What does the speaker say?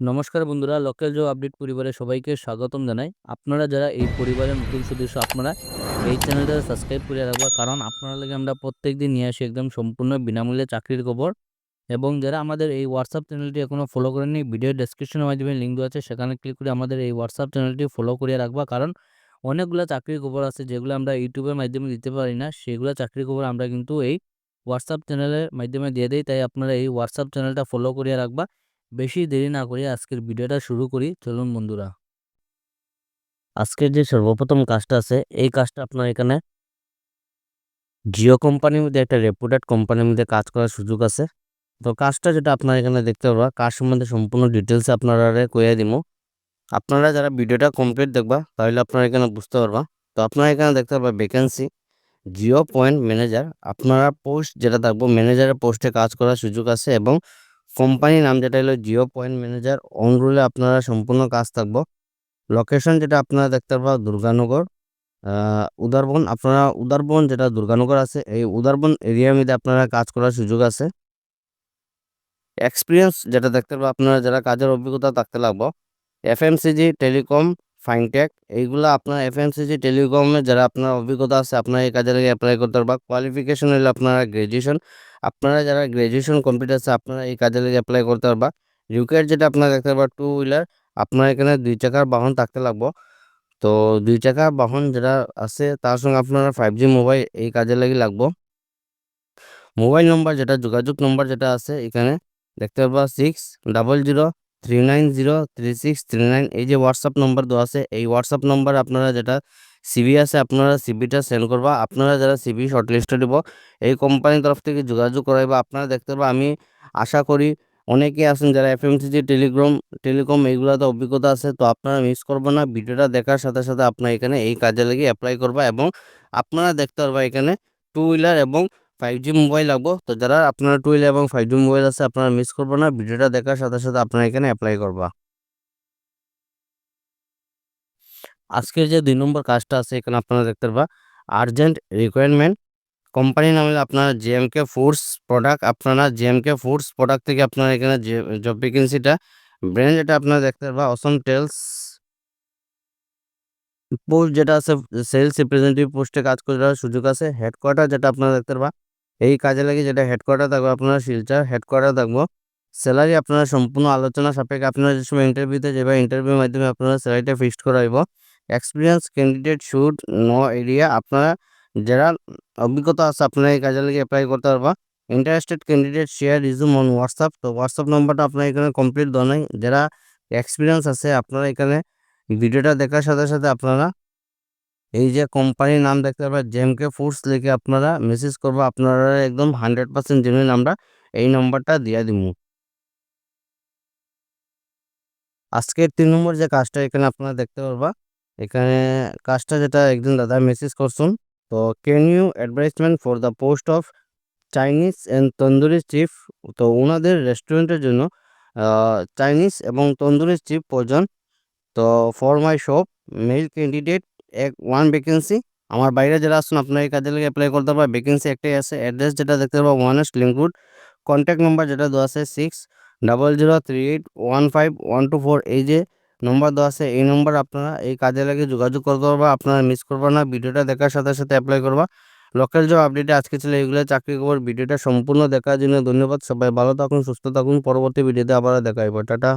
নমস্কার বন্ধুরা local job update পরিবারে সবাইকে স্বাগতম জানাই। আপনারা যারা এই পরিবারের নতুন সদস্য, আপনারা এই চ্যানেলটা সাবস্ক্রাইব করে রাখবা কারণ আপনারা লাগে আমরা প্রত্যেক দিন নিয়ে আসি একদম সম্পূর্ণ বিনামূল্যে চাকরির খবর। এবং যারা আমাদের এই হোয়াটসঅ্যাপ চ্যানেলটি এখনও ফলো করেননি ভিডিও ডেসক্রিপশনের মাধ্যমে লিঙ্ক দেওয়া আছে, সেখানে ক্লিক করে আমাদের এই হোয়াটসঅ্যাপ চ্যানেলটি ফলো করে রাখবা। কারণ অনেকগুলো চাকরির খবর আছে, যেগুলো আমরা ইউটিউবের মাধ্যমে দিতে পারি না, সেগুলো চাকরির খবর আমরা কিন্তু এই হোয়াটসঅ্যাপ চ্যানেলের মাধ্যমে দিয়ে দিই। তাই আপনারা এই হোয়াটসঅ্যাপ চ্যানেলটা ফলো করে রাখবা। বেশি দেরি না করে আজকের ভিডিওটা শুরু করি, চলুন বন্ধুরা। আজকের যে সর্বপ্রথম কাজটা আছে, এই কাজটা আপনার এখানে জিও কোম্পানির মধ্যে একটা রেপুটেড কোম্পানির মধ্যে কাজ করার সুযোগ আছে। তো কাজটা যেটা আপনার এখানে দেখতে পারবা, কাজ সম্বন্ধে সম্পূর্ণ ডিটেলস আপনারা কইয়া দিব আপনারা যারা ভিডিওটা কমপ্লিট দেখবা, তাহলে আপনারা এখানে বুঝতে পারবা। তো আপনারা এখানে দেখতে পারবা ভ্যাকেন্সি জিও পয়েন্ট ম্যানেজার আপনারা পোস্ট যেটা থাকব ম্যানেজারের পোস্টে কাজ করার সুযোগ আছে এবং কোম্পানির নাম যেটা হলো জিও পয়েন্ট ম্যানেজার। অন রুলে আপনারা সম্পূর্ণ কাজ থাকব। লোকেশন যেটা আপনারা দেখতে পাবেন দুর্গানগর। উদারবন। আপনারা উদারবন যেটা দুর্গানগর আছে, এই উদারবন এরিয়ার মধ্যে আপনারা কাজ করার সুযোগ আছে। এক্সপিরিয়েন্স যেটা দেখতে পাবেন আপনারা যারা কাজের অভিজ্ঞতা থাকতে লাগবো, এফএমসিজি, টেলিকম ফাইনটেক এইগুলো আপনার এফএমসিজি টেলিকমে যারা আপনার অভিজ্ঞতা আছে, আপনারা এই কাজে লাগে অ্যাপ্লাই করতে পারবা কোয়ালিফিকেশন হলে আপনারা গ্র্যাজুয়েশন আপনারা যারা গ্র্যাজুয়েশন কমপ্লিট আছে, আপনারা এই কাজে লাগে অ্যাপ্লাই করতে পারবা। ইউকের যেটা আপনারা দেখতে পারবা টু হুইলার আপনার এখানে দুই চাকার বাহন থাকতে লাগবো। তো দুই চাকার বাহন যেটা আছে, তার সঙ্গে আপনারা ফাইভ জি মোবাইল এই কাজে লাগে লাগবো। মোবাইল নম্বর যেটা, যোগাযোগ নম্বর যেটা আছে, এখানে দেখতে পারবা six double zero three nine zero three six three nine এই যে হোয়াটসঅ্যাপ নম্বর দেওয়া আছে, এই হোয়াটসঅ্যাপ নম্বর আপনারা যেটা সিবি আছে, আপনারা সিবিটা সেন্ড করবা। আপনারা যারা সিবি শর্টলিস্টে দিব, এই কোম্পানির তরফ থেকে যোগাযোগ করাইবা। আপনারা দেখতে পারবা, আমি আশা করি অনেকেই আছেন যারা এফ এফএমসিজি টেলিগ্রাম টেলিকম এইগুলোতে অভিজ্ঞতা আছে, তো আপনারা মিস করবেন না। ভিডিওটা দেখার সাথে সাথে আপনার এখানে এই কাজে লেগে অ্যাপ্লাই করবা এবং আপনারা দেখতে পারবা এখানে টু হুইলার এবং ফাইভ জি মোবাইল লাগবো। তো যারা আপনারা টুয়েলভ এবং ফাইভ জি মোবাইল আছে, আপনারা মিস করবেন না। ভিডিওটা দেখার সাথে সাথে আপনারা এখানে অ্যাপ্লাই করবা। আজকের যে দুই নম্বর কাজটা আছে, এখানে আপনারা দেখতে পারবা। আর্জেন্ট রিকোয়ারমেন্ট কোম্পানির নাম হলো আপনার জেএমকে ফুডস প্রোডাক্ট আপনারা জেএমকে ফুডস প্রোডাক্ট থেকে আপনারা এখানে জব ভ্যাকেন্সিটা ব্র্যান্ড যেটা আপনারা দেখতে পারবা অসম টেলস পোস্ট যেটা আছে সেলস রিপ্রেজেন্টেটিভ পোস্টে কাজ করার সুযোগ আছে। হেডকোয়ার্টার যেটা আপনারা দেখতে পারবা। এই কাজে লাগে যেটা হেডকোয়ার্টার থাকবে আপনারা শিলচার হেডকোয়ার্টার থাকব। স্যালারি আপনারা সম্পূর্ণ আলোচনা সাপেক্ষে আপনারা যে সময় ইন্টারভিউতে যাবে ইন্টারভিউর মাধ্যমে আপনারা স্যালারিটা fixed করাইব experience candidate should know area আপনারা যারা অভিজ্ঞতা আছে আপনারা এই কাজে লাগে অ্যাপ্লাই করতে পারবা। Interested candidate share resume on WhatsApp তো হোয়াটসঅ্যাপ নম্বরটা আপনার এখানে কমপ্লিট দেওয়া নাই। যারা এক্সপিরিয়েন্স আছে আপনারা এখানে ভিডিওটা দেখার সাথে সাথে আপনারা এই যে কোম্পানির নাম দেখতে পারবেন জেমকে ফুডস লিখে আপনারা মেসেজ করব, আপনারা একদম হান্ড্রেড পার্সেন্ট জেনুইন আমরা এই নম্বরটা দিয়ে দিব। আজকের তিন নম্বর যে কাজটা এখানে আপনারা দেখতে পারবা, এখানে কাজটা যেটা একজন দাদা মেসেজ করছেন, তো can you advertisement for the post of Chinese and tandoori chief তো ওনাদের রেস্টুরেন্টের জন্য চাইনিজ এবং তন্দুরি চিফ প্রয়োজন। তো for my shop male candidate এক ওয়ান ভ্যাকেন্সি আমার বাইরে যারা আসুন আপনার এই কাজে লেগে অ্যাপ্লাই করতে পারবেন। ভ্যাকেন্সি একটাই আছে। অ্যাড্রেস যেটা দেখতে পাবো one S Linkwood contact number যেটা দেওয়া আছে six double zero three eight one five one two four এই যে নম্বর দেওয়া আছে, এই নম্বর আপনারা এই কাজে লাগে যোগাযোগ করতে পারবা, আপনারা মিস করবা না, ভিডিওটা দেখার সাথে সাথে অ্যাপ্লাই করবা। লোকাল জব আপডেটে আজকে ছিল এইগুলো, চাকরি খবর, ভিডিওটা সম্পূর্ণ দেখার জন্য ধন্যবাদ। সবাই ভালো থাকুন, সুস্থ থাকুন। পরবর্তী ভিডিওতে আবার দেখা হবে টাটা।